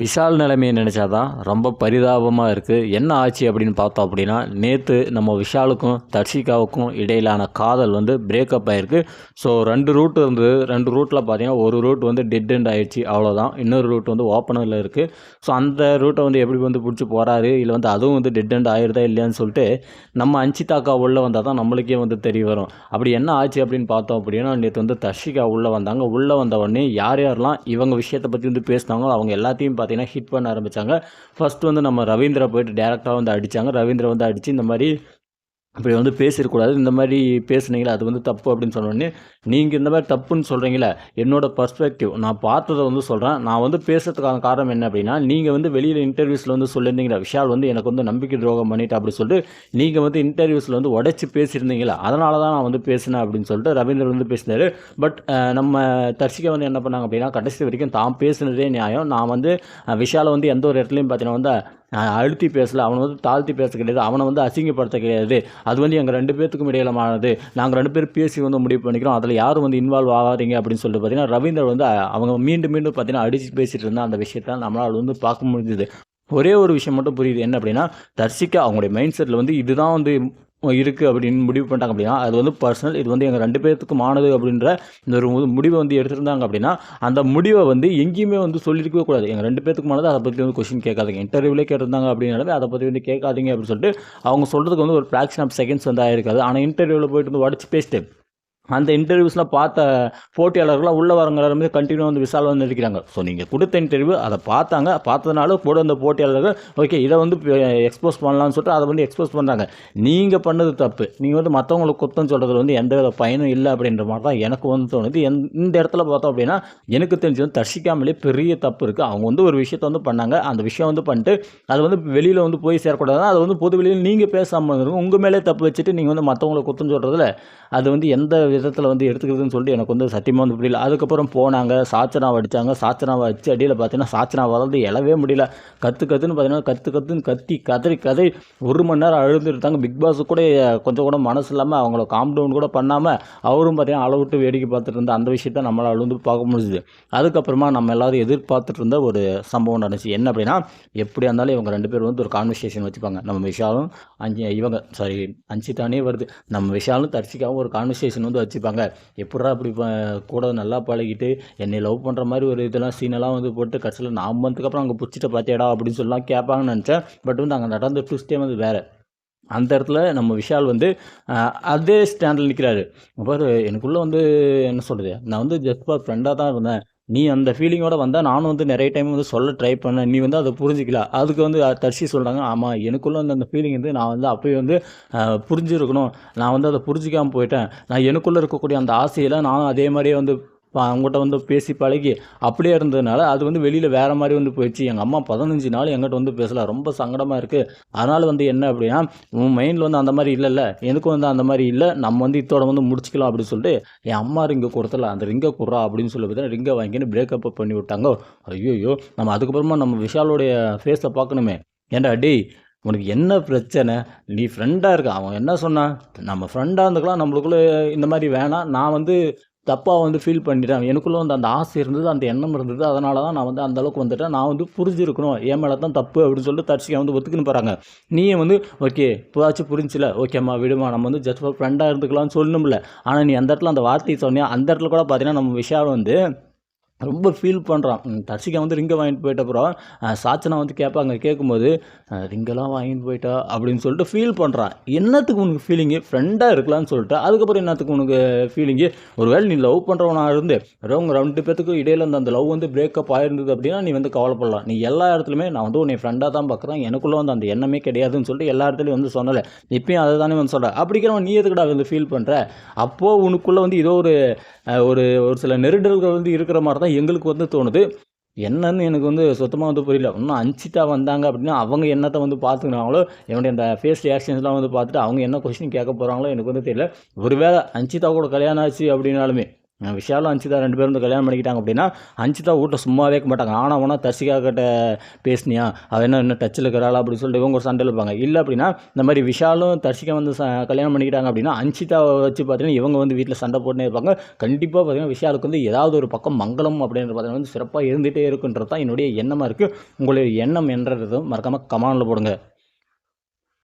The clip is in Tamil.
விஷால் நிலைமையை நினச்சா தான் ரொம்ப பரிதாபமாக இருக்குது என்ன ஆச்சு அப்படின்னு பார்த்தோம் அப்படின்னா நேற்று நம்ம விஷாலுக்கும் தர்ஷிகாவுக்கும் இடையிலான காதல் வந்து பிரேக்கப் ஆகிருக்கு ஸோ ரெண்டு ரூட் இருந்தது. ரெண்டு ரூட்டில் பார்த்தீங்கன்னா ஒரு ரூட் வந்து டெட் எண்ட் ஆகிடுச்சு அவ்வளோதான் இன்னொரு ரூட் வந்து ஓப்பனில் இருக்குது ஸோ அந்த ரூட்டை வந்து எப்படி வந்து பிடிச்சி போகிறாரு இல்லை வந்து அதுவும் வந்து டெட் எண்ட் ஆகிடுதா இல்லையான்னு சொல்லிட்டு நம்ம அஞ்சிதாக்கா உள்ளே வந்தால் தான் நம்மளுக்கே வந்து தெரிய வரும். அப்படி என்ன ஆச்சு அப்படின்னு பார்த்தோம் அப்படின்னா நேற்று வந்து தர்ஷிகா உள்ளே வந்தாங்க. உள்ளே வந்த உடனே யார் யாரெல்லாம் இவங்க விஷயத்தை பற்றி வந்து பேசினாங்களோ அவங்க எல்லாத்தையும் பார்த்தீங்கன்னா ஹிட் பண்ண ஆரம்பித்தாங்க ஃபஸ்ட் வந்து நம்ம ரவீந்திரா போயிட்டு டேரெக்டாக வந்து அடித்தாங்க ரவீந்திரா வந்து அடித்து இந்த மாதிரி இப்படி வந்து பேசிடக்கூடாது. இந்த மாதிரி பேசுனீங்களா அது வந்து தப்பு அப்படின்னு சொன்னோடனே நீங்கள் இந்த மாதிரி தப்புன்னு சொல்கிறீங்களே என்னோட பர்ஸ்பெக்டிவ் நான் பார்த்ததை வந்து சொல்கிறேன் நான் வந்து பேசுறதுக்கான காரணம் என்ன அப்படின்னா நீங்கள் வந்து வெளியில் இன்டர்வியூஸில் வந்து சொல்லியிருந்தீங்களா விஷால் வந்து எனக்கு வந்து நம்பிக்கை துரோகம் பண்ணிட்டு அப்படி சொல்லிட்டு நீங்கள் வந்து இன்டர்வியூஸில் வந்து உடச்சி பேசியிருந்தீங்களா அதனால தான் நான் வந்து பேசினேன் அப்படின்னு சொல்லிட்டு ரவீந்திரன் வந்து பேசினார். பட் நம்ம தர்ஷிகா வந்து என்ன பண்ணாங்க அப்படின்னா கடைசி வரைக்கும் தான் பேசுனதே நியாயம். நான் வந்து விஷாலை வந்து எந்த ஒரு இடத்துலையும் பார்த்தீங்கன்னா வந்து அழுத்தி பேசலை அவனை வந்து தாழ்த்தி பேச கிடையாது அவனை வந்து அசிங்கப்படுத்த கிடையாது. அது வந்து எங்கள் ரெண்டு பேர்த்துக்கும் இடையிலமானது. நாங்கள் ரெண்டு பேரும் பேசி வந்து முடிவு பண்ணிக்கிறோம். அதில் யாரும் வந்து இன்வால்வ் ஆகாதீங்க அப்படின்னு சொல்லிட்டு பார்த்தீங்கன்னா ரவீந்தர் வந்து அவங்க மீண்டும் மீண்டும் பார்த்தீங்கன்னா அடிச்சு பேசிகிட்டு இருந்தால் அந்த விஷயத்தை நம்மளால் வந்து பார்க்க முடிஞ்சுது. ஒரே ஒரு விஷயம் மட்டும் புரியுது. என்ன அப்படின்னா தர்சிகா அவங்களுடைய மைண்ட் செட்டில் வந்து இதுதான் வந்து இருக்குது அப்படின்னு முடிவு பண்ணிட்டாங்க அப்படின்னா அது வந்து பர்சனல் இது வந்து எங்கள் ரெண்டு பேர்த்துக்குமானது அப்படின்ற இந்த ஒரு முடிவை வந்து எடுத்திருந்தாங்க அப்படின்னா அந்த முடிவை வந்து எங்கேயுமே வந்து சொல்லியிருக்கவே கூடாது. எங்கள் ரெண்டு பேர்த்துக்குமானது அதை பற்றி வந்து கொஸ்டின் கேட்காதீங்க. இன்டர்வியூலே கேட்டிருந்தாங்க அப்படின்னாலே அதை பற்றி வந்து கேட்காதீங்க அப்படின்னு சொல்லிட்டு அவங்க சொல்கிறதுக்கு வந்து ஒரு ஃப்ராக்ஷன் ஆஃப் செகண்ட்ஸ் வந்து ஆயிருக்காது. ஆனால் இன்டர்வியூவில் போயிட்டு வந்து உடச்சி பேசிட்டு அந்த இன்டர்வியூஸ்லாம் பார்த்த போட்டியாளர்கள்லாம் உள்ள வரவங்க எல்லாருமே கண்டினியூ வந்து விசால் வந்து இருக்கிறாங்க ஸோ நீங்கள் கொடுத்த இன்டர்வியூ அதை பார்த்தாங்க. பார்த்ததுனால கூட அந்த போட்டியாளர்கள் ஓகே இதை வந்து எக்ஸ்போஸ் பண்ணலாம்னு சொல்லிட்டு அதை வந்து எக்ஸ்போஸ் பண்ணுறாங்க நீங்கள் பண்ணது தப்பு. நீங்கள் வந்து மற்றவங்களுக்கு குத்தம் சொல்கிறது வந்து எந்த வித பயனும் இல்லை அப்படின்ற மாதிரி தான் எனக்கு வந்து தோணுது. எந் இந்த இடத்துல பார்த்தோம் அப்படின்னா எனக்கு தெரிஞ்சு வந்து தர்ஷிக்காமலே பெரிய தப்பு இருக்குது அவங்க வந்து ஒரு விஷயத்த வந்து பண்ணாங்க. அந்த விஷயம் வந்து பண்ணிட்டு அது வந்து வெளியில் வந்து போய் சேரக்கூடாது அது வந்து பொது வெளியில் நீங்கள் பேசாமல் இருக்கும் உங்கள் மேலே தப்பு வச்சுட்டு நீங்கள் வந்து மற்றவங்களை குத்தம் சொல்கிறதுல அது வந்து எந்த விதத்தில் வந்து எடுத்துக்கிறதுன்னு சொல்லிட்டு எனக்கு வந்து சத்தியமாக வந்து புரியல. அதுக்கப்புறம் போனாங்க சாச்சனாவை அடித்தாங்க சாச்சனாவை அடித்து அடியில் பார்த்தீங்கன்னா சாச்சனா வளர்ந்து எழவே முடியல. கற்று கற்றுன்னு பார்த்தீங்கன்னா கற்று கற்றுன்னு கத்தி கதறி கதை ஒரு மணி நேரம் அழுதுருந்தாங்க பிக் பாஸ் கூட கொஞ்சம் கூட மனசு இல்லாமல் அவங்கள காம் டவுன் கூட பண்ணாமல் அவரும் பார்த்தீங்கன்னா அளவு விட்டு வேடிக்கை பார்த்துட்டு இருந்த அந்த விஷயத்த நம்மளால் அழுந்து பார்க்க முடிஞ்சுது. அதுக்கப்புறமா நம்ம எல்லோரும் எதிர்பார்த்துட்டு இருந்த ஒரு சம்பவம் நடந்துச்சு. என்ன அப்படின்னா எப்படியா இருந்தாலும் இவங்க ரெண்டு பேரும் வந்து ஒரு கான்வர்சேஷன் வச்சுப்பாங்க. நம்ம விஷாலும் அஞ்சு இவங்க சாரி அஞ்சிதானே வருது. நம்ம விஷாலும் தர்ஷிக்காவும் ஒரு கான்வர்சேஷன் வந்து வச்சுப்பாங்க. எப்படா அப்படி கூட நல்லா பழகிட்டு என்னை லவ் பண்ணுற மாதிரி ஒரு இதெல்லாம் சீனெல்லாம் வந்து போட்டு கடைசியில் நான் அப்புறம் அங்கே பிடிச்சிட்ட பார்த்தியாடா அப்படின்னு சொல்லலாம் கேட்பாங்கன்னு நினச்சேன். பட் வந்து அங்கே நடந்த ட்விஸ்டே வந்து வேறு. அந்த இடத்துல நம்ம விஷால் வந்து அதே ஸ்டாண்டில் நிற்கிறாரு பாரு எனக்குள்ளே வந்து என்ன சொல்கிறது நான் வந்து ஜஸ்ட் ஃபார் ஃப்ரெண்டாக தான் இருந்தேன். நீ அந்த ஃபீலிங்கோட வந்தால் நானும் வந்து நிறைய டைம் வந்து சொல்ல ட்ரை பண்ணேன். நீ வந்து அதை புரிஞ்சிக்கல. அதுக்கு வந்து தர்ஷி சொல்கிறாங்க ஆமாம் எனக்குள்ளே வந்து அந்த ஃபீலிங் வந்து நான் வந்து அப்போயே வந்து புரிஞ்சுருக்கணும் புரிஞ்சிருக்கணும். நான் வந்து அதை புரிஞ்சிக்காமல் போயிட்டேன். நான் எனக்குள்ளே இருக்கக்கூடிய அந்த ஆசையில் நானும் அதே மாதிரியே வந்து அவங்ககிட்ட வந்து பேசி பழகி அப்படியே இருந்ததுனால அது வந்து வெளியில் வேறு மாதிரி வந்து போயிடுச்சு. எங்கள் அம்மா பதினஞ்சு நாள் எங்கிட்ட வந்து பேசலாம் ரொம்ப சங்கடமாக இருக்குது அதனால் வந்து என்ன அப்படின்னா உன் மைண்டில் வந்து அந்த மாதிரி இல்லைல்ல. எனக்கும் வந்து அந்த மாதிரி இல்லை. நம்ம வந்து இத்தோட வந்து முடிச்சுக்கலாம் அப்படின்னு சொல்லிட்டு என் அம்மா ரிங்கை கொடுத்தல. அந்த ரிங்கை கொடுறா அப்படின்னு சொல்லி பார்த்தீங்கன்னா ரிங்கை வாங்கின்னு பிரேக்கப் பண்ணி விட்டாங்க. ஐயோயோ நம்ம அதுக்கப்புறமா நம்ம விஷாலோடைய ஃபேஸை பார்க்கணுமே. ஏன்டா டேய் உனக்கு என்ன பிரச்சனை? நீ ஃப்ரெண்டாக இருக்க. அவன் என்ன சொன்னான்? நம்ம ஃப்ரெண்டாக இருந்துக்கலாம். நம்மளுக்குள்ளே இந்த மாதிரி வேணாம். நான் வந்து தப்பாக வந்து ஃபீல் பண்ணிட்டேன். எனக்குள்ளே வந்து அந்த ஆசை இருந்தது அந்த எண்ணம் இருந்தது. அதனால தான் நான் வந்து அந்தளவுக்கு வந்துட்டேன். நான் வந்து புரிஞ்சிருக்கணும். என் மேலே தான் தப்பு அப்படின்னு சொல்லிட்டு தர்ஷிகா வந்து ஒத்துக்குன்னு போகிறாங்க நீயே வந்து ஓகே இப்போதாச்சும் புரிஞ்சில. ஓகேம்மா விடுமா நம்ம வந்து ஜஸ்ட் ஃப்ரெண்டாக இருந்துக்கலாம்னு சொல்லணும்ல. ஆனால் நீ அந்த இடத்துல அந்த வார்த்தையை சொன்னியா? அந்த இடத்துல கூட பார்த்தீங்கன்னா நம்ம விஷயம் வந்து ரொம்ப ஃபீல் பண்ணுறான் தர்ஷிகா வந்து ரிங்கை வாங்கிட்டு போயிட்ட அப்புறம் சாச்சனா வந்து கேட்பாங்க கேட்கும்போது ரிங்கெல்லாம் வாங்கிட்டு போயிட்டா அப்படின்னு சொல்லிட்டு ஃபீல் பண்ணுறான் என்னத்துக்கு உனக்கு ஃபீலிங்கு ஃப்ரெண்டாக இருக்கலாம்னு சொல்லிட்டு அதுக்கப்புறம் என்னத்துக்கு உனக்கு ஃபீலிங்கு ஒருவேளை நீ லவ் பண்ணுறவனாக இருந்து அவங்க ரெண்டு பேத்துக்கும் இடையில அந்த அந்த லவ் வந்து பிரேக்கப் ஆயிருந்தது அப்படின்னா நீ வந்து கவலைப்படலாம். நீ எல்லா இடத்துலையுமே நான் வந்து உன்னை ஃப்ரெண்டாக தான் பார்க்குறேன் எனக்குள்ளே வந்து அந்த எண்ணமே கிடையாதுன்னு சொல்லிட்டு எல்லா இடத்துலையும் வந்து சொன்னலை. இப்பயும் அதை தானே வந்து சொல்கிறேன் அப்படிங்கிறவன் நீ எதுக்கடா வந்து ஃபீல் பண்ணுற அப்போது உனக்குள்ளே வந்து ஏதோ ஒரு ஒரு ஒரு சில நெருடல்கள் வந்து இருக்கிற மாதிரி தான் எங்களுக்கு வந்து தோணுது என்னன்னு எனக்கு வந்து சுத்தமாக வந்து புரியல. இன்னும் அஞ்சிட்டா வந்தாங்க அப்படின்னா அவங்க என்னத்தை வந்து பார்த்துக்கிறாங்களோ என்னுடைய அந்த ஃபேஸ் ரியாக்ஷன்ஸ்லாம் வந்து பார்த்துட்டு அவங்க என்ன கொஸ்டின் கேட்க போகிறாங்களோ எனக்கு வந்து தெரியல. ஒருவேளை அஞ்சிதா கூட கல்யாணம் ஆச்சு அப்படின்னாலுமே விஷாலும் அஞ்சிதா ரெண்டு பேரும் வந்து கல்யாணம் பண்ணிக்கிட்டாங்க அப்படின்னா அஞ்சிதா வீட்டில் சும்மாவே இருக்க மாட்டாங்க. ஆனால் அவனா தர்ஷிகா கிட்ட பேசினியா? அவன் என்ன இன்னும் டச்சில் இருக்கிறாளா? அப்படின்னு சொல்லிட்டு இவங்க ஒரு சண்டையில் இருப்பாங்க. இல்லை அப்படின்னா இந்த மாதிரி விஷாலும் தர்ஷிகா வந்து கல்யாணம் பண்ணிக்கிட்டாங்க அப்படின்னா அஞ்சிதாவை வச்சு பார்த்தீங்கன்னா இவங்க வந்து வீட்டில் சண்டை போட்டுனே இருப்பாங்க. கண்டிப்பாக பார்த்தீங்கன்னா விஷாலுக்கு வந்து ஏதாவது ஒரு பக்கம் மங்களம் அப்படின்னு பார்த்தீங்கன்னா வந்து சிறப்பாக இருந்துகிட்டே இருக்குன்றது தான் என்னுடைய எண்ணமாக இருக்குது உங்களுடைய எண்ணம் என்றதும் மறக்காமல் கமானில் போடுங்க.